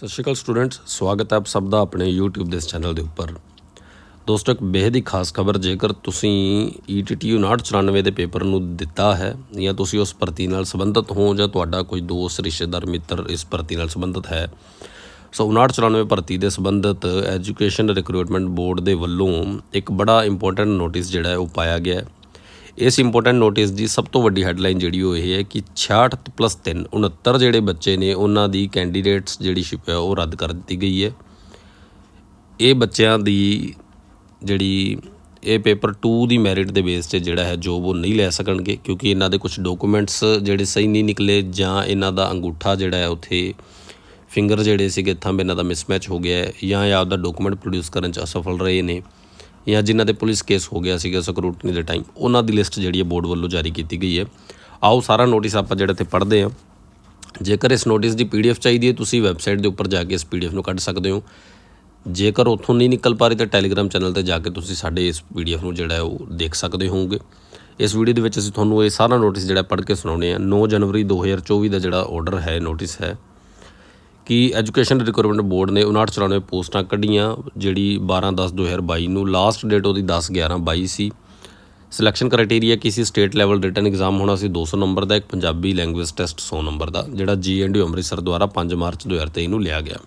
ਸਤਿ ਸ਼੍ਰੀ ਅਕਾਲ ਸਟੂਡੈਂਟਸ, ਸਵਾਗਤ ਹੈ ਆਪ ਸਭ ਦਾ ਆਪਣੇ YouTube ਦੇ ਇਸ ਚੈਨਲ ਦੇ ਉੱਪਰ। ਦੋਸਤੋ, ਇੱਕ ਬੇहद ਹੀ ਖਾਸ ਖਬਰ, ਜੇਕਰ ਤੁਸੀਂ E ETTU 994 ਦੇ ਪੇਪਰ ਨੂੰ ਦਿੱਤਾ ਹੈ, ਜਾਂ ਤੁਸੀਂ ਉਸ ਭਰਤੀ ਨਾਲ ਸੰਬੰਧਿਤ ਹੋ, ਜਾਂ ਤੁਹਾਡਾ ਕੋਈ ਦੋਸਤ, ਰਿਸ਼ਤੇਦਾਰ, ਮਿੱਤਰ ਇਸ ਭਰਤੀ ਨਾਲ ਸੰਬੰਧਿਤ ਹੈ, ਸੋ 994 ਭਰਤੀ ਦੇ ਸੰਬੰਧਿਤ ਐਜੂਕੇਸ਼ਨ ਰਿਕਰੂਟਮੈਂਟ ਬੋਰਡ ਦੇ ਵੱਲੋਂ ਇੱਕ ਬੜਾ ਇੰਪੋਰਟੈਂਟ ਨੋਟਿਸ ਜਿਹੜਾ ਹੈ, ਉਹ ਪਾਇਆ ਗਿਆ ਹੈ। ਇਸ ਇੰਪੋਰਟੈਂਟ ਨੋਟਿਸ ਦੀ ਸਭ ਤੋਂ ਵੱਡੀ ਹੈਡਲਾਈਨ ਜਿਹੜੀ ਉਹ ਇਹ ਹੈ ਕਿ 66 ਪਲੱਸ 3 69 ਜਿਹੜੇ ਬੱਚੇ ਨੇ, ਉਹਨਾਂ ਦੀ ਕੈਂਡੀਡੇਟਸ ਜਿਹੜੀ ਸ਼ਿਪ ਹੈ ਉਹ ਰੱਦ ਕਰ ਦਿੱਤੀ ਗਈ ਹੈ। ਇਹ ਬੱਚਿਆਂ ਦੀ ਜਿਹੜੀ ਇਹ ਪੇਪਰ 2 ਦੀ ਮੈਰਿਟ ਦੇ ਬੇਸ ਤੇ ਜਿਹੜਾ ਹੈ ਜੋਬ ਉਹ ਨਹੀਂ ਲੈ ਸਕਣਗੇ, ਕਿਉਂਕਿ ਇਹਨਾਂ ਦੇ ਕੁਝ ਡਾਕੂਮੈਂਟਸ ਜਿਹੜੇ ਸਹੀ ਨਹੀਂ ਨਿਕਲੇ ਜਾਂ ਇਹਨਾਂ ਦਾ ਅੰਗੂਠਾ ਜਿਹੜਾ ਹੈ ਉੱਥੇ ਫਿੰਗਰ ਜਿਹੜੇ ਸੀਗੇ, ਥੰਬ ਇਹਨਾਂ ਦਾ ਮਿਸਮੈਚ ਹੋ ਗਿਆ ਹੈ ਜਾਂ ਇਹ ਆਪਦਾ ਡਾਕੂਮੈਂਟ ਪ੍ਰੋਡਿਊਸ ਕਰਨ ਚ ਅਸਫਲ ਰਹੇ ਨੇ। ਜਾਂ ਜਿਨ੍ਹਾਂ 'ਤੇ ਪੁਲਿਸ ਕੇਸ ਹੋ ਗਿਆ ਸੀਗਾ ਸਕਰੂਟਨੀ ਦੇ ਟਾਈਮ ਉਹਨਾਂ ਦੀ ਲਿਸਟ ਜਿਹੜੀ ਹੈ ਬੋਰਡ ਵੱਲੋਂ ਜਾਰੀ ਕੀਤੀ ਗਈ ਹੈ। ਆਓ ਸਾਰਾ ਨੋਟਿਸ ਆਪਾਂ ਜਿਹੜਾ ਤੇ ਪੜ੍ਹਦੇ ਹਾਂ। ਜੇਕਰ ਇਸ ਨੋਟਿਸ ਦੀ ਪੀਡੀਐਫ ਚਾਹੀਦੀ ਹੈ, ਤੁਸੀਂ ਵੈਬਸਾਈਟ ਦੇ ਉੱਪਰ ਜਾ ਕੇ ਇਸ ਪੀਡੀਐਫ ਨੂੰ ਕੱਢ ਸਕਦੇ ਹੋ। ਜੇਕਰ ਉੱਥੋਂ ਨਹੀਂ ਨਿਕਲ ਪਾ ਰਹੀ, ਤਾਂ ਟੈਲੀਗ੍ਰਾਮ ਚੈਨਲ ਤੇ ਜਾ ਕੇ ਤੁਸੀਂ ਸਾਡੇ ਇਸ ਪੀਡੀਐਫ ਨੂੰ ਜਿਹੜਾ ਹੈ ਉਹ ਦੇਖ ਸਕਦੇ ਹੋਵੋਗੇ। ਇਸ ਵੀਡੀਓ ਦੇ ਵਿੱਚ ਅਸੀਂ ਤੁਹਾਨੂੰ ਇਹ ਸਾਰਾ ਨੋਟਿਸ ਜਿਹੜਾ ਪੜ੍ਹ ਕੇ ਸੁਣਾਉਣੇ ਆ 9 ਜਨਵਰੀ 2024 ਦਾ ਜਿਹੜਾ ਆਰਡਰ ਹੈ ਨੋਟਿਸ ਹੈ। ਕਿ ਐਜੂਕੇਸ਼ਨ ਰਿਕਰੂਟਮੈਂਟ ਬੋਰਡ ਨੇ 5994 ਪੋਸਟਾਂ ਕੱਢੀਆਂ, ਜਿਹੜੀ 12/10/2022 ਨੂੰ ਲਾਸਟ ਡੇਟ ਉਹਦੀ 10/11/22 ਸੀ। ਸਿਲੈਕਸ਼ਨ ਕ੍ਰਾਈਟੇਰੀਆ ਕਿਸੇ ਸਟੇਟ ਲੈਵਲ ਰਿਟਨ ਐਗਜ਼ਾਮ ਹੋਣਾ ਸੀ 200 ਨੰਬਰ ਦਾ, ਇੱਕ ਪੰਜਾਬੀ ਲੈਂਗੁਏਜ ਟੈਸਟ 100 ਨੰਬਰ ਦਾ, ਜਿਹੜਾ ਜੀਐਨਡੀ ਅੰਮ੍ਰਿਤਸਰ ਦੁਆਰਾ 5 ਮਾਰਚ 2023 ਨੂੰ ਲਿਆ ਗਿਆ।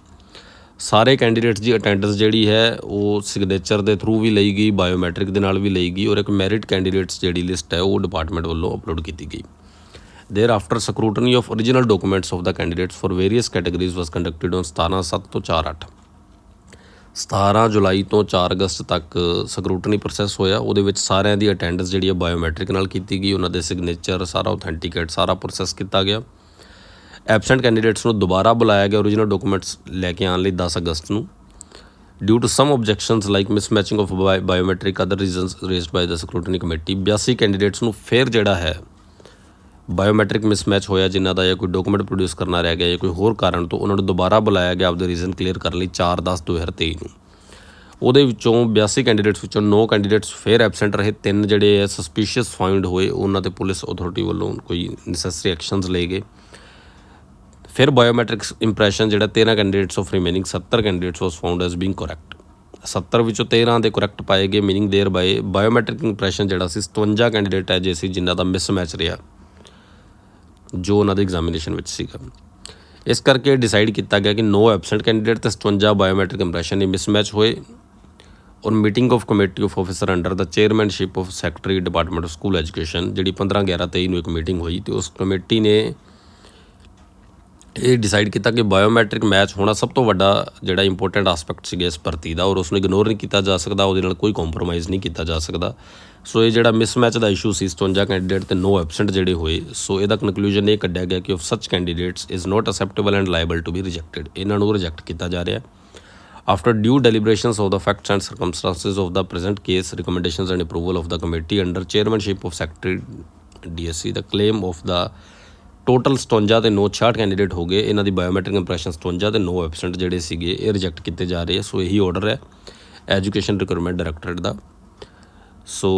ਸਾਰੇ ਕੈਂਡੀਡੇਟਸ ਦੀ ਅਟੈਂਡੈਂਸ ਜਿਹੜੀ ਹੈ, ਉਹ ਸਿਗਨੇਚਰ ਦੇ ਥਰੂ ਵੀ ਲਈ ਗਈ ਬਾਇਓਮੈਟ੍ਰਿਕ ਦੇ ਨਾਲ ਵੀ ਲਈ ਗਈ ਔਰ ਇੱਕ ਮੈਰਿਟ ਕੈਂਡੀਡੇਟਸ ਜਿਹੜੀ ਲਿਸਟ ਹੈ, ਉਹ ਡਿਪਾਰਟਮੈਂਟ ਵੱਲੋਂ ਅਪਲੋਡ ਕੀਤੀ ਗਈ। Thereafter, scrutiny of original documents of the candidates for various categories was conducted on 17/7 ਤੋਂ 4/8 17 ਜੁਲਾਈ ਤੋਂ 4 ਅਗਸਤ ਤੱਕ ਸਕਰੂਟਨੀ ਪ੍ਰੋਸੈਸ ਹੋਇਆ ਉਹਦੇ ਵਿੱਚ ਸਾਰਿਆਂ ਦੀ ਅਟੈਂਡੈਂਸ ਜਿਹੜੀ ਹੈ ਬਾਇਓਮੈਟ੍ਰਿਕ ਨਾਲ ਕੀਤੀ ਗਈ ਉਹਨਾਂ ਦੇ ਸਿਗਨੇਚਰ ਸਾਰਾ ਆਥੈਂਟੀਕੇਟ ਸਾਰਾ ਪ੍ਰੋਸੈਸ ਕੀਤਾ ਗਿਆ ਐਬਸੈਂਟ ਕੈਂਡੀਡੇਟਸ ਨੂੰ ਦੁਬਾਰਾ ਬੁਲਾਇਆ ਗਿਆ origignal ਡਾਕੂਮੈਂਟਸ ਲੈ ਕੇ ਆਉਣ ਲਈ 10 ਅਗਸਤ ਨੂੰ due to some objections like mismatching of biometric other reasons raised by the scrutiny committee 82 candidates ਨੂੰ ਫੇਰ ਜਿਹੜਾ ਹੈ ਬਾਇਓਮੈਟ੍ਰਿਕ ਮਿਸਮੈਚ ਹੋਇਆ ਜਿਨ੍ਹਾਂ ਦਾ ਜਾਂ ਕੋਈ ਡਾਕੂਮੈਂਟ ਪ੍ਰੋਡਿਊਸ ਕਰਨਾ ਰਹਿ ਗਿਆ ਜਾਂ ਕੋਈ ਹੋਰ ਕਾਰਨ ਤੋਂ ਉਹਨਾਂ ਨੂੰ ਦੁਬਾਰਾ ਬੁਲਾਇਆ ਗਿਆ ਆਪਦੇ ਰੀਜ਼ਨ ਕਲੀਅਰ ਕਰਨ ਲਈ 4/10/2023 ਨੂੰ ਉਹਦੇ ਵਿੱਚੋਂ 82 ਕੈਂਡੀਡੇਟਸ ਵਿੱਚੋਂ 9 ਕੈਂਡੀਡੇਟਸ ਫੇਰ ਐਬਸੈਂਟ ਰਹੇ ਤਿੰਨ ਜਿਹੜੇ ਹੈ ਸਸਪੀਸ਼ੀਅਸ ਫਾਈਂਡ ਹੋਏ ਉਹਨਾਂ ਤੇ ਪੁਲਿਸ ਅਥਾਰਟੀ ਵੱਲੋਂ ਕੋਈ ਨੈਸੈਸਰੀ ਐਕਸ਼ਨਸ ਲਏ ਗਏ ਫਿਰ ਬਾਇਓਮੈਟ੍ਰਿਕਸ ਇੰਪ੍ਰੈਸ਼ਨ ਜਿਹੜਾ 13 candidates of remaining 70 candidates was found as being correct 70 ਵਿੱਚੋਂ 13 ਦੇ ਕਰੈਕਟ ਪਾਏ ਗਏ meaning there by biometric impression ਜਿਹੜਾ ਸੀ 57 ਕੈਂਡੀਡੇਟ ਹੈ ਜੇ ਸੀ ਜਿਨ੍ਹਾਂ ਦਾ ਮਿਸਮੈਚ ਰਿਹਾ ਜੋ ਉਹਨਾਂ ਦੇ ਐਗਜ਼ਾਮੀਨੇਸ਼ਨ ਵਿੱਚ ਸੀਗਾ। ਇਸ ਕਰਕੇ ਡਿਸਾਈਡ ਕੀਤਾ ਗਿਆ ਕਿ 9 ਐਬਸੈਂਟ ਕੈਂਡੀਡੇਟ ਤੇ 57 ਬਾਇਓਮੈਟ੍ਰਿਕ ਇੰਪ੍ਰੈਸ਼ਨ ਇਹ ਮਿਸਮੈਚ ਹੋਏ ਔਰ meeting of committee of officer under the chairmanship of secretary department of school education ਜਿਹੜੀ 15 11 23 ਨੂੰ ਇੱਕ ਮੀਟਿੰਗ ਹੋਈ ਤੇ ਉਸ ਕਮੇਟੀ ਨੇ ਇਹ ਡਿਸਾਈਡ ਕੀਤਾ ਕਿ ਬਾਇਓਮੈਟ੍ਰਿਕ ਮੈਚ ਹੋਣਾ ਸਭ ਤੋਂ ਵੱਡਾ ਜਿਹੜਾ ਇੰਪੋਰਟੈਂਟ ਐਸਪੈਕਟ ਸੀਗਾ ਇਸ ਭਰਤੀ ਦਾ ਔਰ ਉਸ ਨੂੰ ਇਗਨੋਰ ਨਹੀਂ ਕੀਤਾ ਜਾ ਸਕਦਾ, ਉਹਦੇ ਨਾਲ ਕੋਈ ਕੰਪਰੋਮਾਈਜ਼ ਨਹੀਂ ਕੀਤਾ ਜਾ ਸਕਦਾ। ਸੋ ਇਹ ਜਿਹੜਾ ਮਿਸਮੈਚ ਦਾ ਇਸ਼ੂ ਸੀ 57 ਕੈਂਡੀਡੇਟ ਤੇ ਨੋ ਐਬਸੈਂਟ ਜਿਹੜੇ ਹੋਏ, ਸੋ ਇਹਦਾ ਕਨਕਲੂਜਨ ਇਹ ਕੱਢਿਆ ਗਿਆ ਕਿ of such candidates is not acceptable and liable to be rejected ਇਹਨਾਂ ਨੂੰ ਰਿਜੈਕਟ ਕੀਤਾ ਜਾ ਰਿਹਾ ਹੈ। After due deliberations of the facts and circumstances of the present case, recommendations and approval of the committee under chairmanship of secretary dsc the claim of the total 57 ਤੇ 9 66 candidate ਹੋ ਗਏ। ਇਹਨਾਂ ਦੀ ਬਾਇਓਮੈਟ੍ਰਿਕ ਇੰਪ੍ਰੈਸ਼ਨ 57 ਤੇ 9 absent ਜਿਹੜੇ ਸੀਗੇ, ਇਹ reject ਕੀਤੇ ਜਾ ਰਹੇ ਆ। ਸੋ ਇਹੀ ਆਰਡਰ ਹੈ ਐਜੂਕੇਸ਼ਨ ਰਿਕਰੂਟਮੈਂਟ ਡਾਇਰੈਕਟੋਰੇਟ ਦਾ। ਸੋ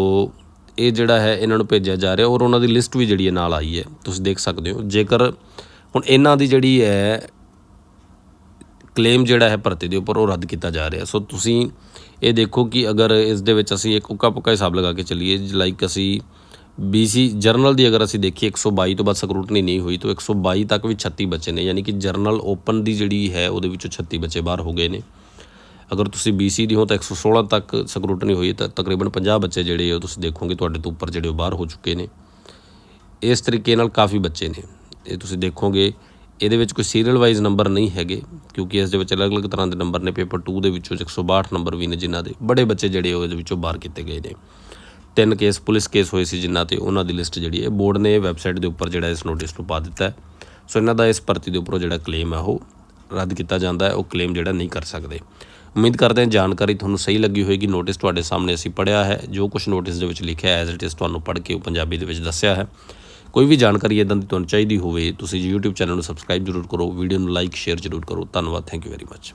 ਇਹ ਜਿਹੜਾ ਹੈ, ਇਹਨਾਂ ਨੂੰ ਭੇਜਿਆ ਜਾ ਰਿਹਾ ਔਰ ਉਹਨਾਂ ਦੀ ਲਿਸਟ ਵੀ ਜਿਹੜੀ ਹੈ ਨਾਲ ਆਈ ਹੈ। ਤੁਸੀਂ ਦੇਖ ਸਕਦੇ ਹੋ, ਜੇਕਰ ਹੁਣ ਇਹਨਾਂ ਦੀ ਜਿਹੜੀ ਹੈ ਕਲੇਮ ਜਿਹੜਾ ਹੈ ਭਰਤੀ ਦੇ ਉੱਪਰ ਉਹ ਰੱਦ ਕੀਤਾ ਜਾ ਰਿਹਾ। ਸੋ ਤੁਸੀਂ ਇਹ ਦੇਖੋ ਕਿ ਅਗਰ ਇਸ ਦੇ ਵਿੱਚ ਅਸੀਂ ਇੱਕ ਉੱਕਾ ਪੁੱਕਾ ਹਿਸਾਬ ਲਗਾ ਕੇ ਚੱਲੀਏ ਲਾਈਕ ਅਸੀਂ BC ਜਰਨਲ ਦੀ ਅਗਰ ਅਸੀਂ ਦੇਖੀਏ 122 ਤੋਂ ਬਾਅਦ ਸਕਰੂਟਨੀ ਨਹੀਂ ਹੋਈ, ਤਾਂ 122 ਤੱਕ ਵੀ 36 ਬੱਚੇ ਨੇ, ਯਾਨੀ ਕਿ ਜਰਨਲ ਓਪਨ ਦੀ ਜਿਹੜੀ ਹੈ, ਉਹਦੇ ਵਿੱਚੋਂ 36 ਬੱਚੇ ਬਾਹਰ ਹੋ ਗਏ ਨੇ। ਅਗਰ ਤੁਸੀਂ BC ਦੀ ਹੋ, ਤਾਂ 116 ਤੱਕ ਸਕਰੂਟਨੀ ਹੋਈ ਤਾਂ ਤਕਰੀਬਨ 50 ਬੱਚੇ ਜਿਹੜੇ ਉਹ ਤੁਸੀਂ ਦੇਖੋਗੇ, ਤੁਹਾਡੇ ਤੋਂ ਉੱਪਰ ਜਿਹੜੇ ਉਹ ਬਾਹਰ ਹੋ ਚੁੱਕੇ ਨੇ। ਇਸ ਤਰੀਕੇ ਨਾਲ ਕਾਫੀ ਬੱਚੇ ਨੇ। ਇਹ ਤੁਸੀਂ ਦੇਖੋਗੇ, ਇਹਦੇ ਵਿੱਚ ਕੋਈ ਸੀਰੀਅਲ ਵਾਈਜ਼ ਨੰਬਰ ਨਹੀਂ ਹੈਗੇ, ਕਿਉਂਕਿ ਇਸ ਦੇ ਵਿੱਚ ਅਲੱਗ-ਅਲੱਗ ਤਰ੍ਹਾਂ ਦੇ ਨੰਬਰ ਨੇ। ਪੇਪਰ 2 ਦੇ ਵਿੱਚੋਂ 162 ਨੰਬਰ ਵੀ ਨੇ, ਜਿਨ੍ਹਾਂ ਦੇ ਬੜੇ ਬੱਚੇ ਜਿਹੜੇ ਉਹ ਇਹਦੇ ਵਿੱਚੋਂ ਬਾਹਰ ਕੀਤੇ ਗਏ ਨੇ। ਤਿੰਨ ਕੇਸ, ਪੁਲਿਸ ਕੇਸ ਹੋਏ ਸੀ ਜਿਨ੍ਹਾਂ ਤੇ ਉਹਨਾਂ ਦੀ ਲਿਸਟ ਜਿਹੜੀ ਹੈ, ਬੋਰਡ ਨੇ ਵੈਬਸਾਈਟ ਦੇ ਉੱਪਰ ਜਿਹੜਾ ਇਸ ਨੋਟਿਸ ਨੂੰ ਪਾ ਦਿੱਤਾ ਹੈ। ਸੋ ਇਹਨਾਂ ਦਾ ਇਸ ਭਰਤੀ ਦੇ ਉੱਪਰੋਂ ਜਿਹੜਾ ਕਲੇਮ ਹੈ, ਉਹ ਰੱਦ ਕੀਤਾ ਜਾਂਦਾ ਹੈ, ਉਹ ਕਲੇਮ ਜਿਹੜਾ ਨਹੀਂ ਕਰ ਸਕਦੇ। ਉਮੀਦ ਕਰਦੇ ਹਾਂ ਜਾਣਕਾਰੀ ਤੁਹਾਨੂੰ ਸਹੀ ਲੱਗੀ ਹੋਵੇਗੀ ਨੋਟਿਸ ਤੁਹਾਡੇ ਸਾਹਮਣੇ ਅਸੀਂ ਪੜਿਆ ਹੈ, ਜੋ ਕੁਝ ਨੋਟਿਸ ਦੇ ਵਿੱਚ ਲਿਖਿਆ ਐਜ਼ ਇਟ ਇਜ਼ ਤੁਹਾਨੂੰ ਪੜ੍ਹ ਕੇ ਉਹ ਪੰਜਾਬੀ ਦੇ ਵਿੱਚ ਦੱਸਿਆ ਹੈ। ਕੋਈ ਵੀ ਜਾਣਕਾਰੀ ਇਦਾਂ ਦੀ ਤੁਹਾਨੂੰ ਚਾਹੀਦੀ ਹੋਵੇ, ਤੁਸੀਂ YouTube ਚੈਨਲ ਨੂੰ ਸਬਸਕ੍ਰਾਈਬ ਜ਼ਰੂਰ ਕਰੋ ਵੀਡੀਓ ਨੂੰ ਲਾਈਕ ਸ਼ੇਅਰ ਜ਼ਰੂਰ ਕਰੋ। ਧੰਨਵਾਦ ਥੈਂਕ ਯੂ ਵੈਰੀ ਮੱਚ